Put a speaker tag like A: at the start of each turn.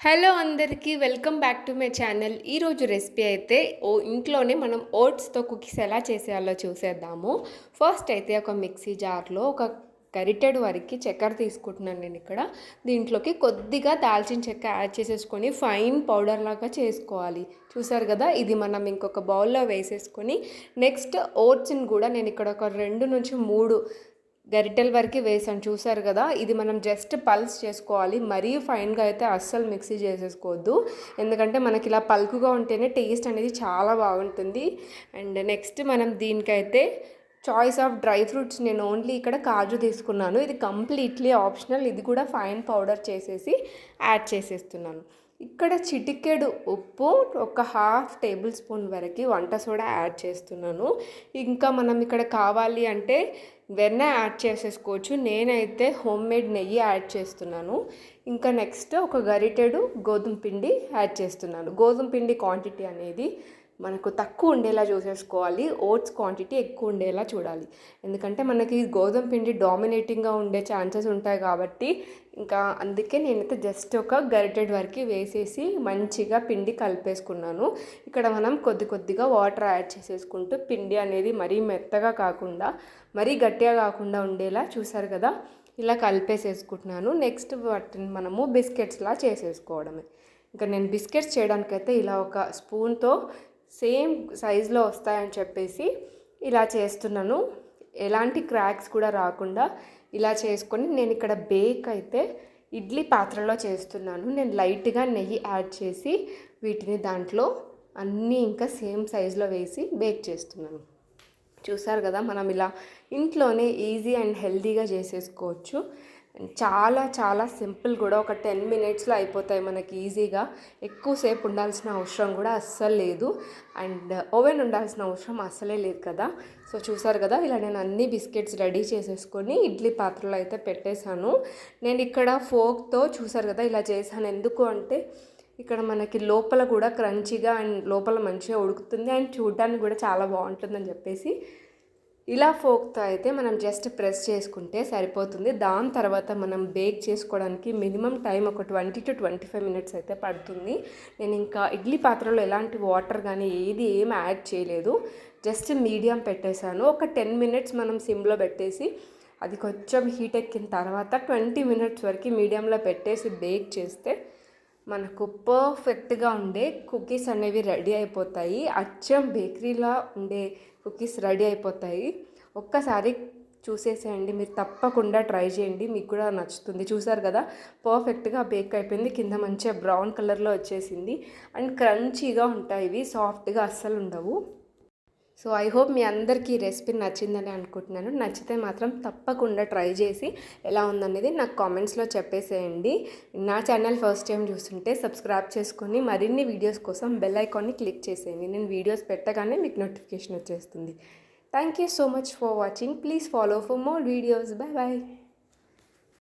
A: Hello అందరికీ welcome back to my channel. ఈరోజు recipe అయితే ఓ ఇంట్లోనే మనం ఓట్స్తో కుకీస్ ఎలా చేసేయాలో చూసేద్దాము. ఫస్ట్ అయితే ఒక మిక్సీ జార్లో ఒక గరిటెడ్ వరకు చక్కెర తీసుకుంటున్నాను నేను ఇక్కడ. దీంట్లోకి కొద్దిగా దాల్చిన చెక్క యాడ్ చేసేసుకొని ఫైన్ పౌడర్ లాగా చేసుకోవాలి. చూసారు కదా ఇది మనం ఇంకొక బౌల్లో వేసేసుకొని నెక్స్ట్ ఓట్స్ని కూడా నేను ఇక్కడ ఒక రెండు నుంచి మూడు గరిటెల వరకు వేసాను చూసారు కదా? ఇది మనం జస్ట్ పల్స్ చేసుకోవాలి. మరీ ఫైన్గా అయితే అస్సలు మిక్సీ చేసేసుకోవద్దు. ఎందుకంటే మనకి ఇలా పల్కుగా ఉంటేనే టేస్ట్ అనేది చాలా బాగుంటుంది. అండ్ నెక్స్ట్ మనం దీనికైతే చాయిస్ ఆఫ్ డ్రై ఫ్రూట్స్ నేను ఓన్లీ ఇక్కడ కాజు తీసుకున్నాను. ఇది కంప్లీట్లీ ఆప్షనల్ ఇది కూడా ఫైన్ పౌడర్ చేసేసి యాడ్ చేసేస్తున్నాను. ఇక్కడ చిటికెడు ఉప్పు ఒక హాఫ్ టేబుల్ స్పూన్ వరకు వంట సోడా యాడ్ చేస్తున్నాను. ఇంకా మనం ఇక్కడ కావాలి అంటే వెన్న యాడ్ చేసేసుకోవచ్చు. నేనైతే హోమ్ మేడ్ నెయ్యి యాడ్ చేస్తున్నాను. ఇంకా నెక్స్ట్ ఒక గరిటెడు గోధుమ పిండి యాడ్ చేస్తున్నాను. గోధుమ పిండి క్వాంటిటీ అనేది మనకు తక్కువ ఉండేలా చూసేసుకోవాలి. ఓట్స్ క్వాంటిటీ ఎక్కువ ఉండేలా చూడాలి. ఎందుకంటే మనకి గోధుమ పిండి డామినేటింగ్గా ఉండే ఛాన్సెస్ ఉంటాయి కాబట్టి ఇంకా అందుకే నేనైతే జస్ట్ ఒక గరిటెడ్ వరకు వేసేసి మంచిగా పిండి కలిపేసుకున్నాను. ఇక్కడ మనం కొద్ది కొద్దిగా వాటర్ యాడ్ చేసేసుకుంటూ పిండి అనేది మరీ మెత్తగా కాకుండా మరీ గట్టిగా కాకుండా ఉండేలా చూసారు కదా? ఇలా కలిపేసేసుకుంటున్నాను. నెక్స్ట్ వాటిని మనము బిస్కెట్స్లా చేసేసుకోవడమే. ఇంకా నేను బిస్కెట్స్ చేయడానికైతే ఇలా ఒక స్పూన్తో సేమ్ సైజులో వస్తాయని చెప్పేసి ఇలా చేస్తున్నాను. ఎలాంటి క్రాక్స్ కూడా రాకుండా ఇలా చేసుకొని నేను ఇక్కడ బేక్ అయితే ఇడ్లీ పాత్రలో చేస్తున్నాను. నేను లైట్గా నెయ్యి యాడ్ చేసి వీటిని దాంట్లో అన్నీ ఇంకా సేమ్ సైజులో వేసి బేక్ చేస్తున్నాను. చూసారు కదా మనం ఇలా ఇంట్లోనే ఈజీ అండ్ హెల్తీగా చేసేసుకోవచ్చు. చాలా చాలా సింపుల్ కూడా ఒక టెన్ మినిట్స్లో అయిపోతాయి మనకి ఈజీగా. ఎక్కువసేపు ఉండాల్సిన అవసరం కూడా అస్సలు లేదు. అండ్ ఓవెన్ ఉండాల్సిన అవసరం అస్సలే లేదు కదా. సో చూసారు కదా ఇలా నేను అన్ని బిస్కెట్స్ రెడీ చేసేసుకొని ఇడ్లీ పాత్రలో అయితే పెట్టేశాను. నేను ఇక్కడ ఫోక్తో చూసారు కదా ఇలా చేశాను. ఎందుకు అంటే ఇక్కడ మనకి లోపల కూడా క్రంచీగా అండ్ లోపల మంచిగా ఉడుకుతుంది. అండ్ చూడడానికి కూడా చాలా బాగుంటుందని చెప్పేసి ఇలా ఫోక్తో అయితే మనం జస్ట్ ప్రెస్ చేసుకుంటే సరిపోతుంది. దాని తర్వాత మనం బేక్ చేసుకోవడానికి మినిమం టైం ఒక twenty to twenty five minutes అయితే పడుతుంది. నేను ఇంకా ఇడ్లీ పాత్రలో ఎలాంటి వాటర్ కానీ ఏది ఏం యాడ్ చేయలేదు. జస్ట్ మీడియం పెట్టేశాను. ఒక టెన్ మినిట్స్ మనం సిమ్లో పెట్టేసి అది కొంచెం హీట్ ఎక్కిన తర్వాత ట్వంటీ మినిట్స్ వరకు మీడియంలో పెట్టేసి బేక్ చేస్తే మనకు పర్ఫెక్ట్గా ఉండే కుకీస్ అనేవి రెడీ అయిపోతాయి. అచ్చం బేకరీలో ఉండే కుకీస్ రెడీ అయిపోతాయి. ఒక్కసారి చూసేసేయండి. మీరు తప్పకుండా ట్రై చేయండి. మీకు కూడా నచ్చుతుంది. చూసారు కదా? పర్ఫెక్ట్గా బేక్ అయిపోయింది. కింద మంచిగా బ్రౌన్ కలర్లో వచ్చేసింది. అండ్ క్రంచీగా ఉంటాయి. ఇవి సాఫ్ట్గా అస్సలు ఉండవు. సో ఐ హోప్ మీ అందరికీ ఈ రెసిపీ నచ్చిందని అనుకుంటున్నాను. నచ్చితే మాత్రం తప్పకుండా ట్రై చేసి ఎలా ఉందనేది నాకు కామెంట్స్లో చెప్పేసేయండి. నా ఛానల్ ఫస్ట్ టైం చూస్తుంటే సబ్స్క్రైబ్ చేసుకొని మరిన్ని వీడియోస్ కోసం బెల్ ఐకాన్ని క్లిక్ చేసేయండి. నేను వీడియోస్ పెట్టగానే మీకు నోటిఫికేషన్ వచ్చేస్తుంది. Thank you so much for watching. Please follow for more videos. Bye bye